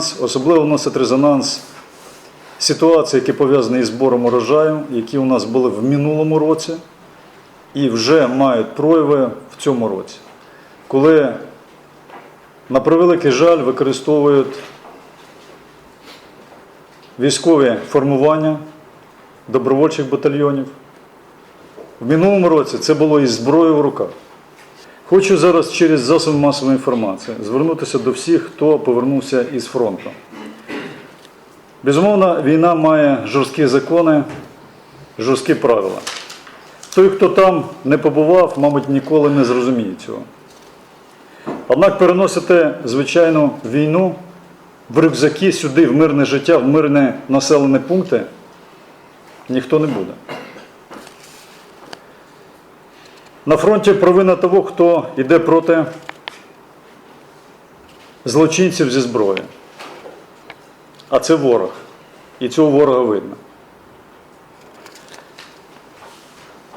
Особливо носить резонанс ситуації, які пов'язані із збором урожаю, які у нас були в минулому році і вже мають прояви в цьому році, коли, на превеликий жаль, використовують військові формування добровольчих батальйонів. В минулому році це було із зброєю в руках. Хочу зараз через засоби масової інформації звернутися до всіх, хто повернувся із фронту. Безумовно, війна має жорсткі закони, жорсткі правила. Той, хто там не побував, мабуть, ніколи не зрозуміє цього. Однак переносити звичайну війну в рюкзаки сюди, в мирне життя, в мирні населені пункти ніхто не буде. На фронті провина того, хто йде проти злочинців зі зброї. А це ворог. І цього ворога видно.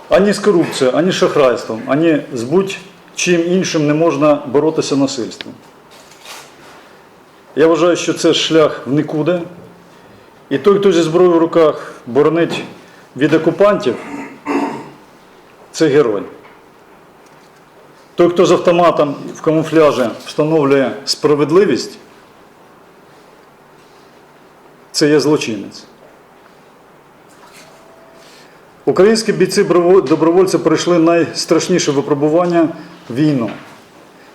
Ані з корупцією, ані з шахрайством, ані з будь-чим іншим не можна боротися насильством. Я вважаю, що це шлях в нікуди. І той, хто зі зброєю в руках боронить від окупантів, це герой. Той, хто з автоматом в камуфляжі встановлює справедливість, це є злочинець. Українські бійці добровольці пройшли найстрашніше випробування війну.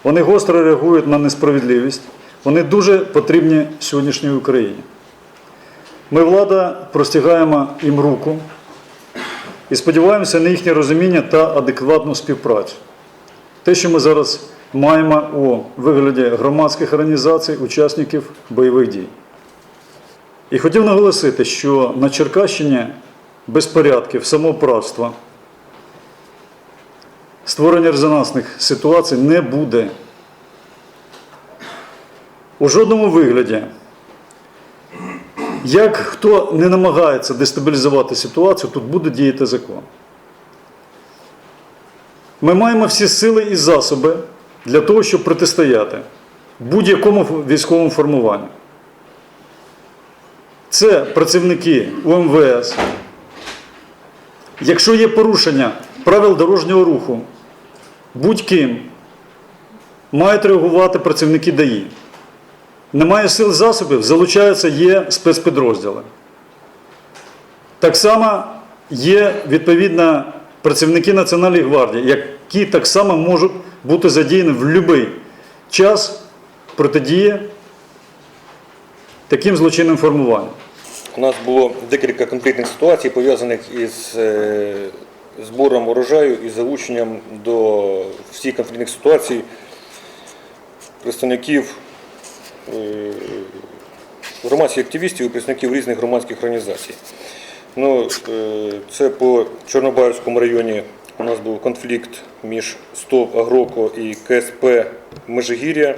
Вони гостро реагують на несправедливість. Вони дуже потрібні сьогоднішній Україні. Ми, влада, простягаємо їм руку і сподіваємося на їхнє розуміння та адекватну співпрацю. Те, що ми зараз маємо у вигляді громадських організацій, учасників бойових дій. І хотів наголосити, що на Черкащині безпорядків, самоуправства, створення резонансних ситуацій не буде. У жодному вигляді, як хто не намагається дестабілізувати ситуацію, тут буде діяти закон. Ми маємо всі сили і засоби для того, щоб протистояти будь-якому військовому формуванню. Це працівники УМВС. Якщо є порушення правил дорожнього руху, будь-ким мають реагувати працівники ДАІ. Немає сил засобів, залучаються є спецпідрозділи. Так само є відповідно працівники Національної гвардії, які так само можуть бути задіяні в будь-який час протидії таким злочинним формуванням. У нас було декілька конфліктних ситуацій, пов'язаних із е, збором урожаю і залученням до всіх конфліктних ситуацій представників е, громадських активістів і представників різних громадських організацій. Ну, е, це по Чорнобаївському районі у нас був конфлікт між СТОВ Агроко і КСП Межигір'я.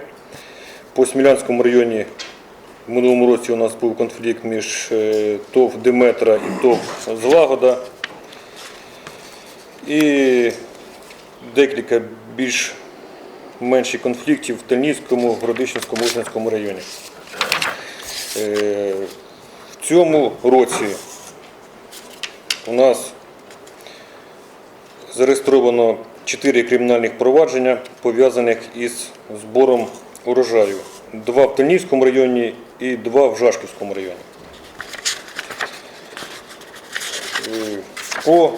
По Смілянському районі в минулому році у нас був конфлікт між е, ТОВ Диметра і ТОВ Злагода. І декілька більш менших конфліктів в Тельніцькому, Городищенському, Ужгородському районі. Е, В цьому році у нас зареєстровано 4 кримінальних провадження, пов'язаних із збором урожаю. Два в Тельнівському районі і два в Жашківському районі. По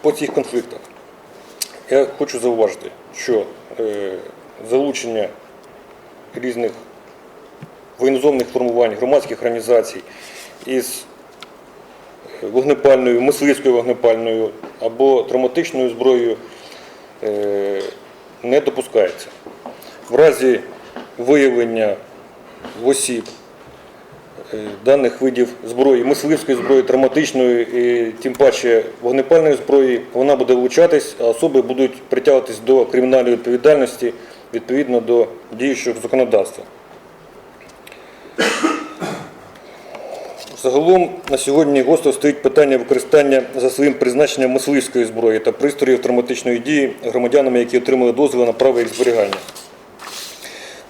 по цих конфліктах я хочу зауважити, що е, залучення різних воєнізованих формувань, громадських організацій із вогнепальною, мисливською вогнепальною або травматичною зброєю е, не допускається. В разі виявлення осіб е, даних видів зброї, мисливської зброї, травматичної і тим паче вогнепальної зброї, вона буде влучатись, а особи будуть притягуватись до кримінальної відповідальності відповідно до діючого законодавства. Загалом на сьогодні гостро стоїть питання використання за своїм призначенням мисливської зброї та пристроїв травматичної дії громадянами, які отримали дозвіл на право їх зберігання.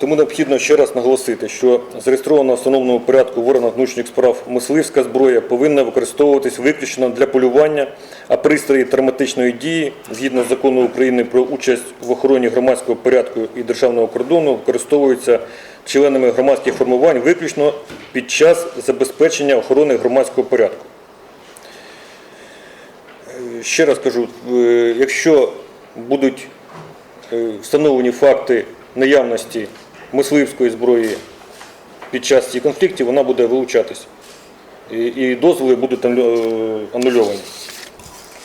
Тому необхідно ще раз наголосити, що зареєстрована в встановленому порядку в органах внутрішніх справ мисливська зброя повинна використовуватись виключно для полювання, а пристрої травматичної дії згідно з закону України про участь в охороні громадського порядку і державного кордону використовуються членами громадських формувань виключно під час забезпечення охорони громадського порядку. Е, Ще раз кажу, е, якщо будуть е, встановлені факти наявності мисливської зброї під час цих конфліктів, вона буде вилучатись. І, і дозволи будуть е, анульовані.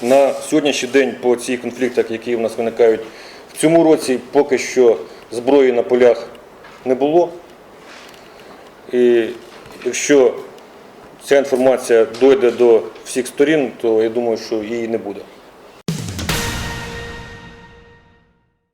На сьогоднішній день по цих конфліктах, які у нас виникають в цьому році, поки що зброї на полях не було. І якщо ця інформація дойде до всіх сторін, то я думаю, що її не буде.